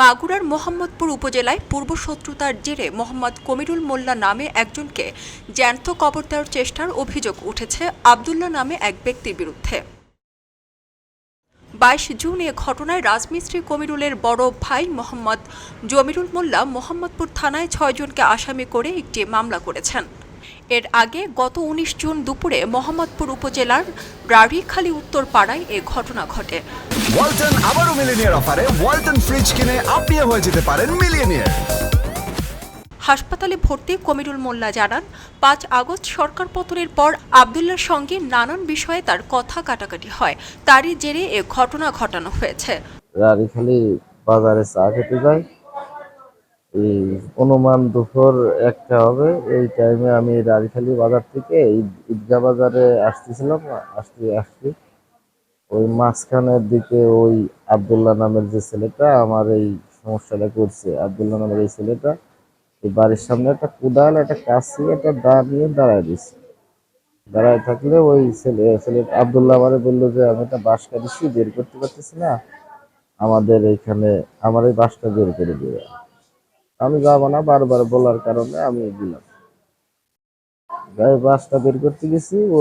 মাগুরার মোহাম্মদপুর উপজেলায় পূর্ব শত্রুতার জেরে মোহাম্মদ কমিরুল মোল্লা নামে একজনকে জ্যান্ত কবর দেওয়ার চেষ্টার অভিযোগ উঠেছে আবদুল্লাহ নামে এক ব্যক্তির বিরুদ্ধে। বাইশ জুন এ ঘটনায় রাজমিস্ত্রি কমিরুলের বড় ভাই মোহাম্মদ জমিরুল মোল্লা মোহাম্মদপুর থানায় ছয়জনকে আসামি করে একটি মামলা করেছেন। এর আগে গত উনিশ জুন দুপুরে মোহাম্মদপুর উপজেলার রাড়িখালী উত্তর পাড়ায় এ ঘটনা ঘটে। ওয়ালটন আবারও মিলিনিয়ার অফারে ওয়ালটন ফ্রিজ কিনে আপনিও হয়ে যেতে পারেন মিলিয়নিয়ার। হাসপাতালে ভর্তি কমিরুল মোল্লা জানান পাঁচ আগস্ট সরকার পতনের পর আবদুল্লার সঙ্গে নানান বিষয়ে তার কথা কাটাকাটি হয়। তারই জেরে এ ঘটনা ঘটানো হয়েছে। রাড়িখালি বাজারে চা খেতে যাই এই অনুমান দুপুর একটা হবে। এই টাইমে আমি রাড়িখালি বাজার থেকে ঈদ- ঈদগাহ বাজারে আসতেছিলাম, আসতে আসছি ওই মাঝখানের দিকে ওই আবদুল্লাহ নামের যে ছেলেটা, আমার এই সমস্যাটা করছে। আবদুল্লাহ নামের এই ছেলেটা, এই বাড়ির সামনে একটা কুদাল, একটা কাশি, একটা দা নিয়ে দাঁড়ায় দিচ্ছে দাঁড়ায় থাকলে ওই ছেলে ছেলে আবদুল্লাহ আমারে বলল যে, আমি একটা বাঁশ কাটিছি বের করতে পারতেছি না। আমাদের এইখানে, আমার এই বাসটা বের করে দিয়ে আমি যাব না বারবার বলার কারণে আমি দিলাম। গায়ে বাসটা বের করতে গেছি, ও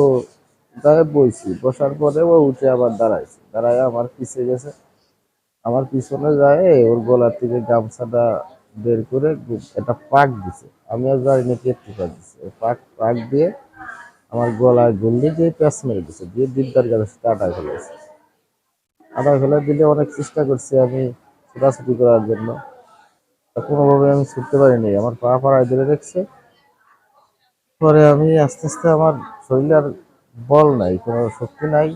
গায়ে বইছি। বসার পরে ও উঠে আবার দাঁড়াইছে। দাঁড়ায় আমার পিছিয়ে গেছে। আমার পিছনে যায়, ওর গলার থেকে গামছাটা বের করে একটা পাক দিছে। আমি আর জানি না কে পাক দিছে। পাক পাক দিয়ে আমার গলায় গুল্লি দিয়ে প্যাঁচ মেরে দিছে, দিয়ে দিদার কাছে কাটা ফেলেছে। কাটা ফেলে দিলে অনেক চেষ্টা করছি আমি ছোটাছুটি করার জন্য। কোনোভাবে আমি ছুটতে পারিনি। আমার পা পাড়ায় ধরে রেখেছে। পরে আমি আস্তে আস্তে আমার শরীরে আর বল নাই, কোনো শক্তি নাই।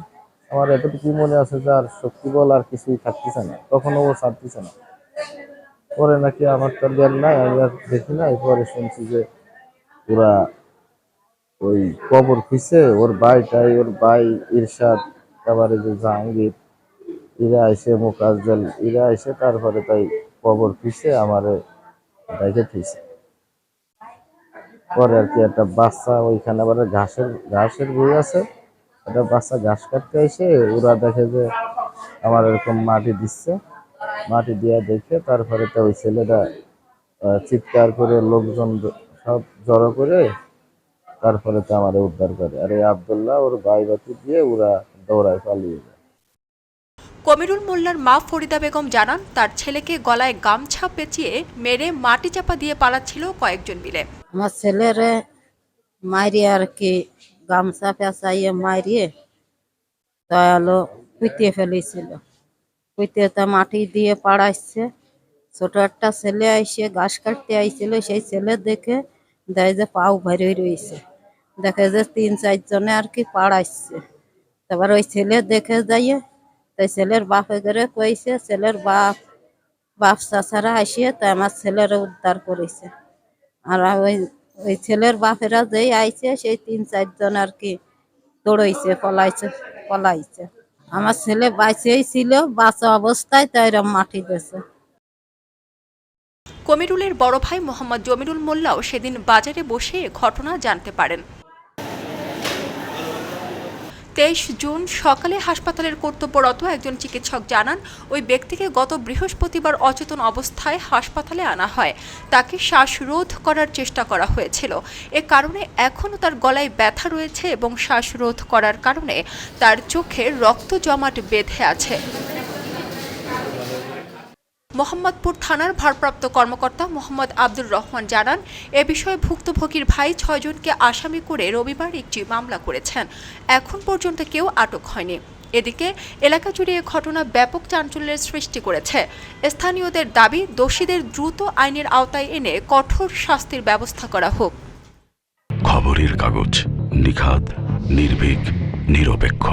আমার এতটুকু মনে আছে যে আর শক্তি, বল আর কিছুই থাকতেছে না তখনও ও ছাড়তেছে না। পরে নাকি আমার তো জ্ঞান নাই, আমি আর দেখি নাই। পরে শুনছি যে ওরা ওই কবর খুঁজছে, ওর ভাই ভাইটাই ওর ভাই ইরশাদ, তারপরে যে জাহাঙ্গীর, এরা এসে মোকাজ্জল, এরা এসে তারপরে তাই কবর খুঁজছে আমারে দেখে থুইছে। পরে আর কি একটা বাচ্চা ওইখানে আবার ঘাসের ঘাসের বই আছে, একটা বাচ্চা ঘাস কাটতে এসে ওরা দেখে যে আমার এরকম মাটি দিচ্ছে। মাটি দিয়া দেখে তারপরে তো ওই ছেলেটা চিৎকার করে লোকজন সব জড়ো করে তারপরে তো আমার উদ্ধার করে। আর এই আবদুল্লাহ, ওর ভাই বাতি দিয়ে ওরা দৌড়ায় পালিয়ে যায়। কমিরুল মোল্লার মা ফরিদা বেগম জানান, তার ছেলেকে গলায় গামছা পেঁচিয়ে মেরে মাটি চাপা দিয়ে পালাচ্ছিল কয়েকজন মিলে। আমার ছেলেরে মারিয়ে আর কি গামছা পেঁচাইয়ে মারিয়ে দয়ালো পুঁতিয়ে ফেলেছিল। পুঁতিয়ে তা মাটি দিয়ে পাড়াইছে। ছোট একটা ছেলে আইসে, ঘাস কাটতে আইছিল, সেই ছেলে দেখে দেয় যে পাও ভরে রয়েছে দেখে যে তিন চারজনে আর কি পাড়াইছে। তারপর ওই ছেলে দেখে যাইয়ে তাই ছেলের বাপে করে কইছে, ছেলের বাপ বাপ চাচারা আসিয়ে তাই আমার ছেলের উদ্ধার করেছে। আর ওই ওই ছেলের বাপেরা যেই আইছে, সেই তিন চারজন আর কি দৌড়াইছে, পলাইছে পলাইছে। আমার ছেলে বাইচেই ছিল বাচ্চা অবস্থায় তাই মাটি দিয়েছে। কমিরুলের বড় ভাই মোহাম্মদ জমিরুল মোল্লাও সেদিন বাজারে বসে ঘটনা জানতে পারেন। তেইশ জুন সকালে হাসপাতালের কর্তব্যরত একজন চিকিৎসক জানান, ওই ব্যক্তিকে গত বৃহস্পতিবার অচেতন অবস্থায় হাসপাতালে আনা হয়। তাকে শ্বাসরোধ করার চেষ্টা করা হয়েছিল। এ কারণে এখনও তার গলায় ব্যথা রয়েছে এবং শ্বাসরোধ করার কারণে তার চোখে রক্ত জমাট বেঁধে আছে। মোহাম্মদপুর থানার ভারপ্রাপ্ত কর্মকর্তা মোহাম্মদ আব্দুর রহমান জানান, এ বিষয়ে ভুক্তভোগীর ভাই ছয়জনকে আসামি করে রবিবার একটি মামলা করেছেন। এখন পর্যন্ত কেউ আটক হয়নি। এদিকে, এলাকা জুড়ে এ ঘটনা ব্যাপক চাঞ্চল্যের সৃষ্টি করেছে। স্থানীয়দের দাবি, দোষীদের দ্রুত আইনের আওতায় এনে কঠোর শাস্তির ব্যবস্থা করা হোক। খবরের কাগজ নিখাত নির্ভীক, নিরপেক্ষ।